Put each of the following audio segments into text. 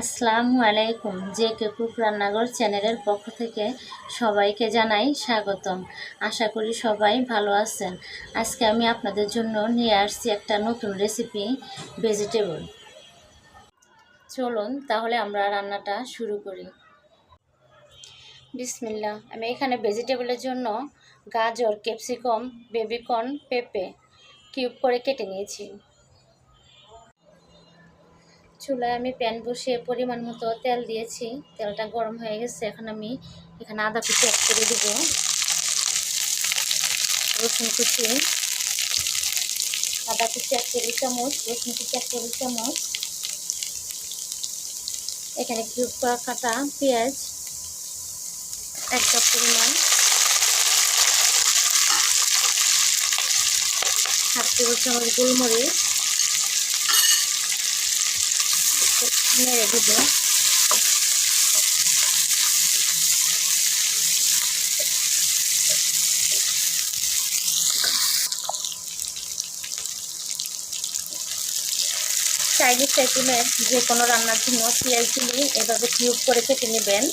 আসসালামু আলাইকুম J K cook রান্নাঘর চ্যানেলের পক্ষ থেকে সবাইকে জানাই স্বাগতম। আশা করি সবাই ভালো আছেন। আজকে আমি আপনাদের জন্য নিয়ে আসছি একটা নতুন রেসিপি, ভেজিটেবল। চলুন তাহলে আমরা রান্নাটা শুরু করি। বিসমিল্লা আমি এখানে ভেজিটেবলের জন্য গাজর, ক্যাপসিকাম বেবিকর্ন পেঁপে কিউব করে কেটে নিয়েছি। চুলায় আমি প্যান বসিয়ে পরিমাণ মতো তেল দিয়েছি। তেলটা গরম হয়ে গেছে, এখন আমি এখানে আদা কুচি অ্যাড করে দিব। রসুন কুচি। আদা কুচি এক টেবিল চামচ, রসুন কুচি এক টেবিল চামচ। এখানে কিউব কাটা পেঁয়াজ, এক কাপ পরিমাণ। হাফ টেবিল চামচ গোলমরিচ। নেড়ে দিব চাইনিজ আইটেমের যে কোনো রান্নার জন্য পেঁয়াজ দিলে এভাবে কিউব করে কেটে নেবেন।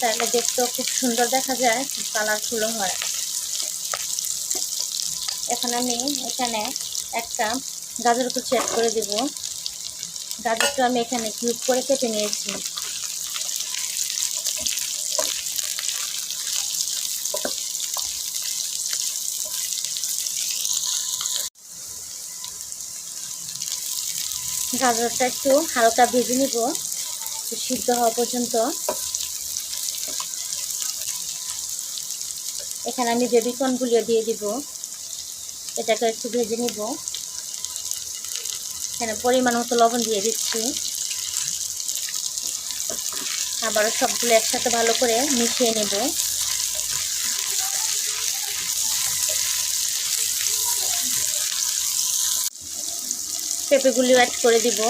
তাহলে দেখতেও খুব সুন্দর দেখা যায় কালারফুলও হয়। এখন আমি এখানে একটা গাজর কুচি অ্যাড করে দেবো। গাজরটা আমি এখানে কিউব করে কেটে নিয়েছি। গাজরটা একটু হালকা ভেজে নিব সিদ্ধ হওয়া পর্যন্ত। এখানে আমি বেবিকর্নগুলিও দিয়ে দিব। এটাকে একটু ভেজে নিব। এখানে পরিমাণ মতো লবণ দিয়ে দিচ্ছি। আবারও সবগুলো একসাথে ভালো করে মিশিয়ে নেব। পেঁপেগুলিও অ্যাড করে দিব।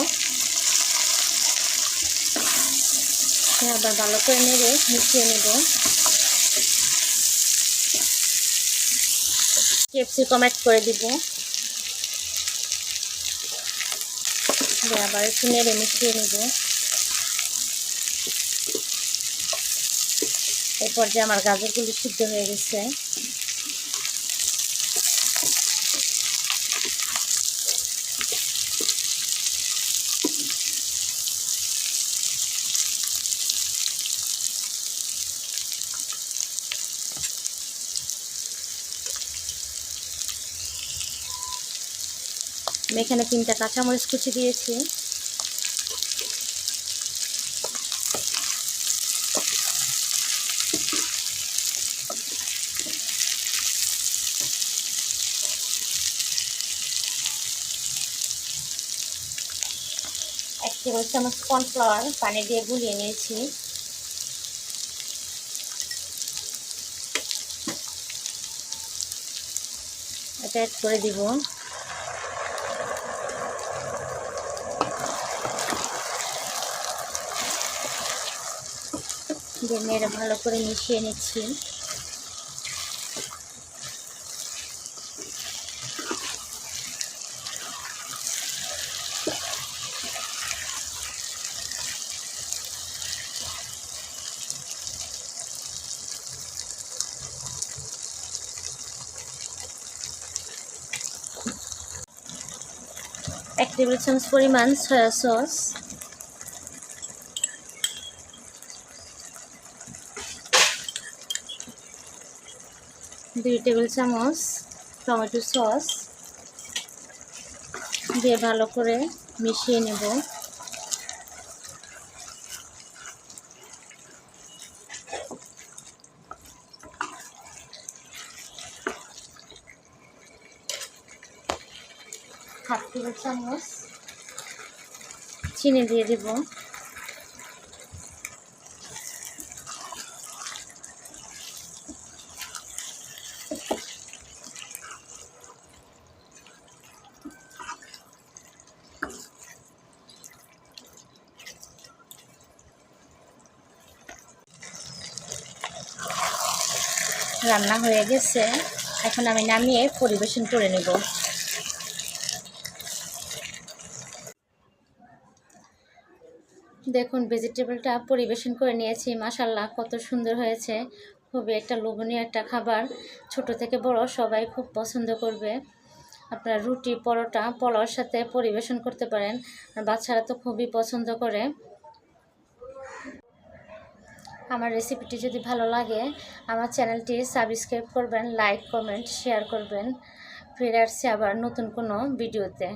আবার ভালো করে নেড়ে মিশিয়ে নেব। ক্যাপসিকাম অ্যাড করে দিব। আবার একটু নেড়ে মিশিয়ে নেব। এরপর যে আমার গাজরগুলি সিদ্ধ হয়ে গেছে আমি এখানে তিনটা কাঁচামরিচ কুচি দিয়েছি। এক টেবিল চামচ কর্নফ্লাওয়ার, পানি দিয়ে গুলিয়ে নিয়েছি। এটা অ্যাড করে দিব। দিয়ে নেড়ে ভালো করে মিশিয়ে নিচ্ছি। এক টেবিল চামচ পরিমাণ সয়া সস। দুই টেবিল চামচ টমেটো সস দিয়ে ভালো করে মিশিয়ে নেব। হাফ টেবিল চামচ চিনি দিয়ে দেব। রান্না হয়ে গেছে। এখন আমি নামিয়ে পরিবেশন করে নেব। দেখুন ভেজিটেবলটা পরিবেশন করে নিয়েছি মাসাল্লাহ কত সুন্দর হয়েছে। খুবই একটা লোভনীয় একটা খাবার। ছোট থেকে বড় সবাই খুব পছন্দ করবে। আপনার রুটি, পরোটা, পোলাওর সাথে পরিবেশন করতে পারেন। আর বাচ্চারা তো খুবই পছন্দ করে। আমার রেসিপিটি যদি ভালো লাগে, আমার চ্যানেলটি সাবস্ক্রাইব করবেন লাইক কমেন্ট শেয়ার করবেন। ফিরে আসছি আবার নতুন কোনো ভিডিওতে